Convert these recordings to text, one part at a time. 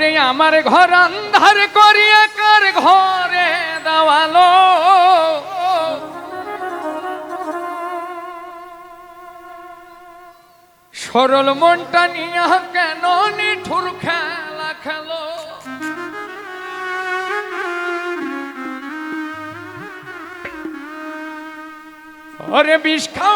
রে আমার ঘর আন্ধার করিয়া কার ঘরে দেওয়ালো? সরল মনটা নিয়া কেন নিঠুর খেলা খেলো? ওরে বিষ খাওয়াই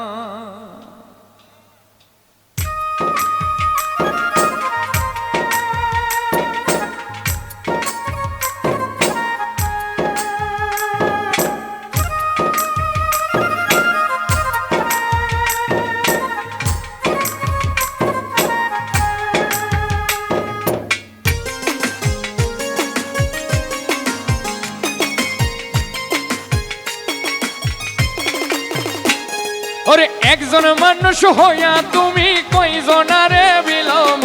ওরে একজন মানুষ হইয়া তুমি কইজনারে বিলম?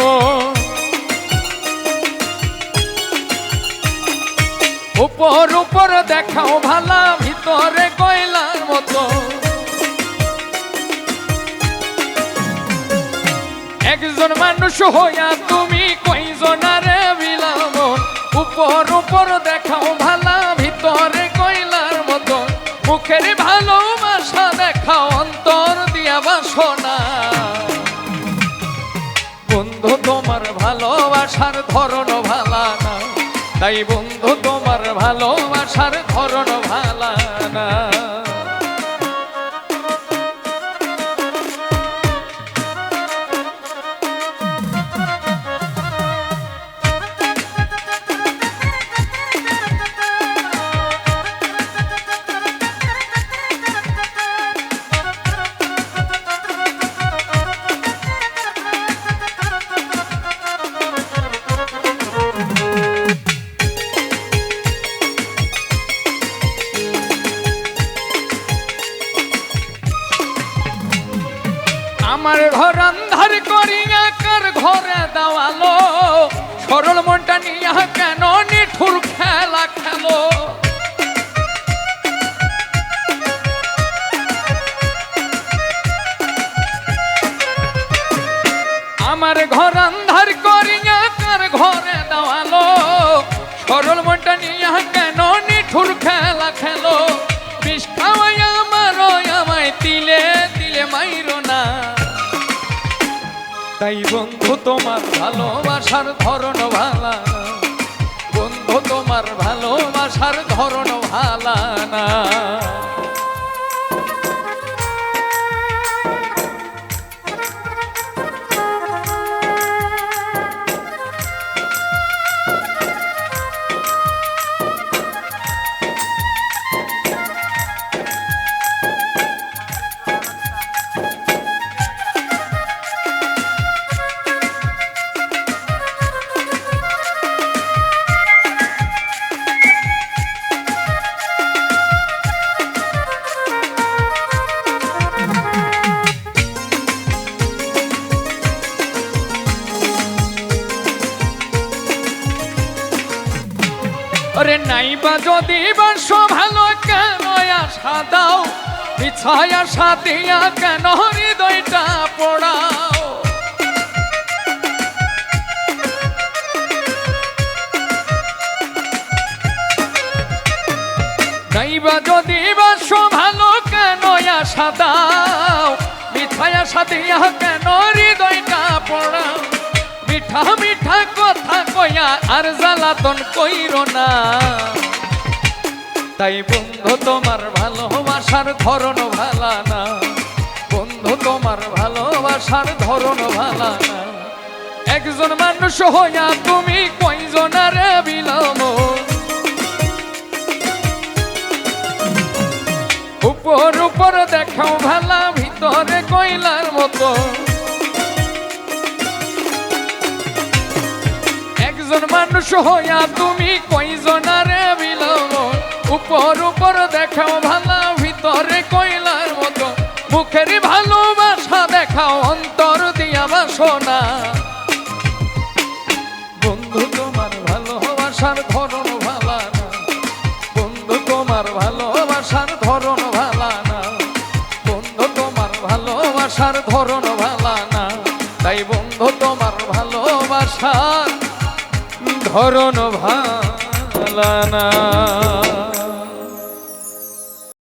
উপর উপর দেখাও ভালা, ভিতরে কয়লার মতো। একজন মানুষ হইয়া তুমি দিয়া না। বন্ধু তোমার ভালোবাসার ধরন ভালা না। তাই বন্ধু তোমার ভালোবাসার ধরন আমার ঘর আন্ধার করিয়া কার ঘরে দেওয়ালো? সরল মনটা নিয়া কেন নিঠুর খেলা খেলো? আমার ঘর আন্ধার করিয়া কার ঘরে দেওয়ালো? সরল মনটা নিয়া কেন নিঠুর খেলা খেলো? তাই বন্ধু তোমার ভালোবাসার ধরন ভালা। বন্ধু তোমার ভালোবাসার ধরন ভালা না। ওরে নাইবা যদি বাস ভালো কেন আশা দাও মিছায় আশা দিয়া কেন হৃদয়টা পড়াও? নাইবা যদি বাস ভালো কেন আশা দাও আশা দিয়া কেন আর জ্বালাতন কইর না। তাই বন্ধু, তোমার ভালোবাসার ধরন ভালা না। বন্ধু, তোমার ভালোবাসার ধরন ভালা না। একজন মানুষ হইয়া তুমি কয়জনারে মানুষ তুমি কইজনারে বিলাম উপর উপর দেখাও ভালা, ভিতরে কইলার মতো। মুখের ভালোবাসা দেখাও, অন্তর দিয়া বাসো না। বন্ধু, তোমার ভালোবাসার ধরন ভালা না। বন্ধু, তোমার ভালোবাসার ধরন ভালা না। বন্ধু, তোমার ভালোবাসার ধরন ভালা না। তাই বন্ধু, তোমার ভালোবাসার ধরন ভালানা